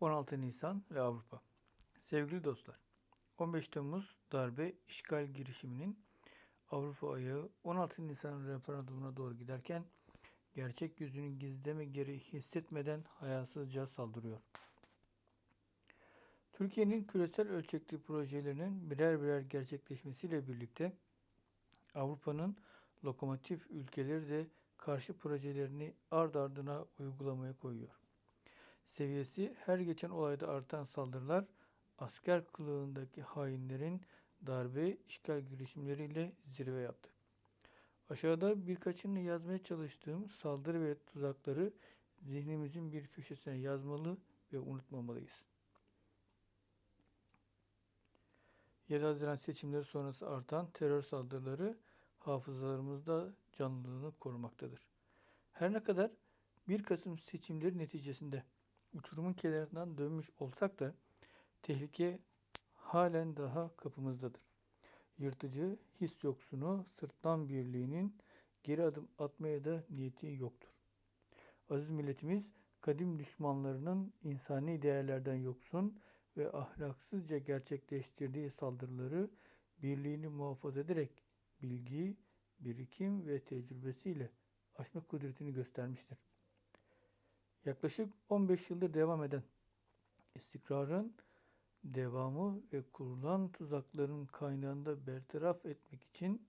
16 Nisan ve Avrupa. Sevgili dostlar, 15 Temmuz darbe işgal girişiminin Avrupa ayağı 16 Nisan referandumuna doğru giderken gerçek yüzünü gizleme gereği hissetmeden hayasızca saldırıyor. Türkiye'nin küresel ölçekli projelerinin birer birer gerçekleşmesiyle birlikte Avrupa'nın lokomotif ülkeleri de karşı projelerini ard ardına uygulamaya koyuyor seviyesi her geçen olayda artan saldırılar, asker kılığındaki hainlerin darbe işgal girişimleriyle zirve yaptı. Aşağıda birkaçını yazmaya çalıştığım saldırı ve tuzakları zihnimizin bir köşesine yazmalı ve unutmamalıyız. 7 Haziran seçimleri sonrası artan terör saldırıları hafızalarımızda canlılığını korumaktadır. Her ne kadar 1 Kasım seçimleri neticesinde uçurumun kenarından dönmüş olsak da tehlike halen daha kapımızdadır. Yırtıcı, his yoksunu, sırtlan birliğinin geri adım atmaya da niyeti yoktur. Aziz milletimiz, kadim düşmanlarının insani değerlerden yoksun ve ahlaksızca gerçekleştirdiği saldırıları birliğini muhafaza ederek bilgi, birikim ve tecrübesiyle aşma kudretini göstermiştir. Yaklaşık 15 yıldır devam eden istikrarın devamı ve kurulan tuzakların kaynağında bertaraf etmek için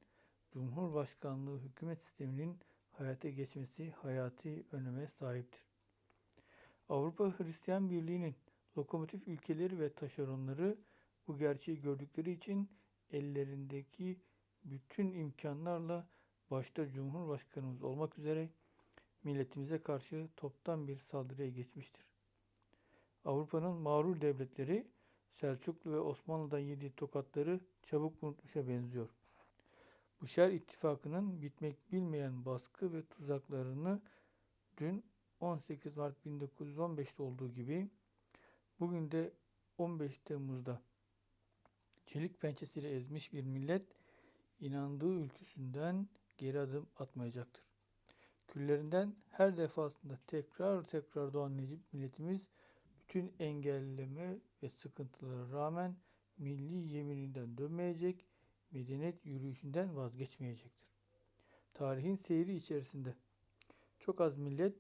Cumhurbaşkanlığı hükümet sisteminin hayata geçmesi hayati öneme sahiptir. Avrupa Hristiyan Birliği'nin lokomotif ülkeleri ve taşeronları bu gerçeği gördükleri için ellerindeki bütün imkanlarla başta Cumhurbaşkanımız olmak üzere milletimize karşı toptan bir saldırıya geçmiştir. Avrupa'nın mağrur devletleri Selçuklu ve Osmanlı'dan yediği tokatları çabuk unutmuşa benziyor. Bu şer ittifakının bitmek bilmeyen baskı ve tuzaklarını dün 18 Mart 1915'te olduğu gibi bugün de 15 Temmuz'da çelik pençesiyle ezmiş bir millet inandığı ülküsünden geri adım atmayacaktır. Küllerinden her defasında tekrar tekrar doğan Necip milletimiz bütün engelleme ve sıkıntılara rağmen milli yemininden dönmeyecek, medeniyet yürüyüşünden vazgeçmeyecektir. Tarihin seyri içerisinde çok az millet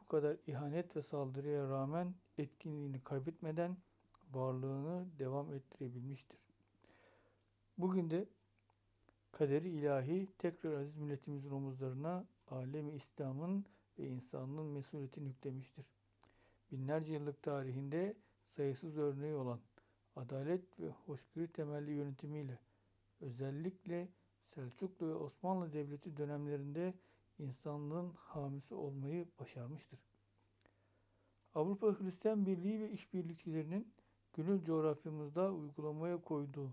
bu kadar ihanet ve saldırıya rağmen etkinliğini kaybetmeden varlığını devam ettirebilmiştir. Bugün de kaderi ilahi tekrar aziz milletimizin omuzlarına alemi İslam'ın ve insanlığın mesuliyetini yüklemiştir. Binlerce yıllık tarihinde sayısız örneği olan adalet ve hoşgörü temelli yönetimiyle özellikle Selçuklu ve Osmanlı Devleti dönemlerinde insanlığın hamisi olmayı başarmıştır. Avrupa Hristiyan Birliği ve işbirlikçilerinin gönül coğrafyamızda uygulamaya koyduğu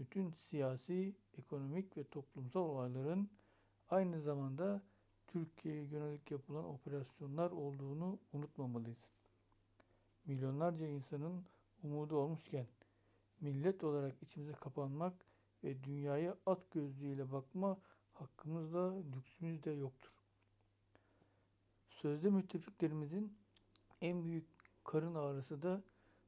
bütün siyasi, ekonomik ve toplumsal olayların aynı zamanda Türkiye'ye yönelik yapılan operasyonlar olduğunu unutmamalıyız. Milyonlarca insanın umudu olmuşken millet olarak içimize kapanmak ve dünyaya at gözlüğüyle bakma hakkımızda, lüksümüz de yoktur. Sözde müttefiklerimizin en büyük karın ağrısı da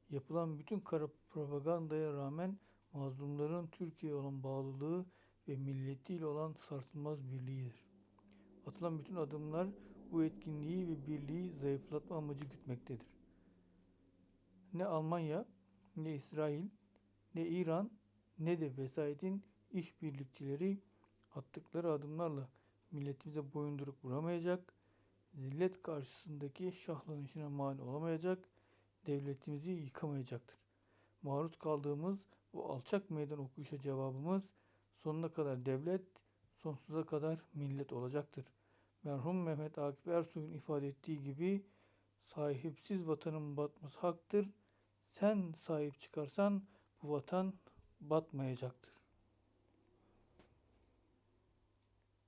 yapılan bütün kara propagandaya rağmen mazlumların Türkiye'ye olan bağlılığı ve milletiyle olan sarsılmaz birliğidir. Atılan bütün adımlar bu etkinliği ve birliği zayıflatma amacı gütmektedir. Ne Almanya, ne İsrail, ne İran, ne de vesayetin işbirlikçileri attıkları adımlarla milletimize boyundurup vuramayacak, zillet karşısındaki şahlanışına mani olamayacak, devletimizi yıkamayacaktır. Maruz kaldığımız bu alçak meydan okuyuşa cevabımız sonuna kadar devlet, sonsuza kadar millet olacaktır. Merhum Mehmet Akif Ersoy'un ifade ettiği gibi sahipsiz vatanın batması haktır. Sen sahip çıkarsan bu vatan batmayacaktır.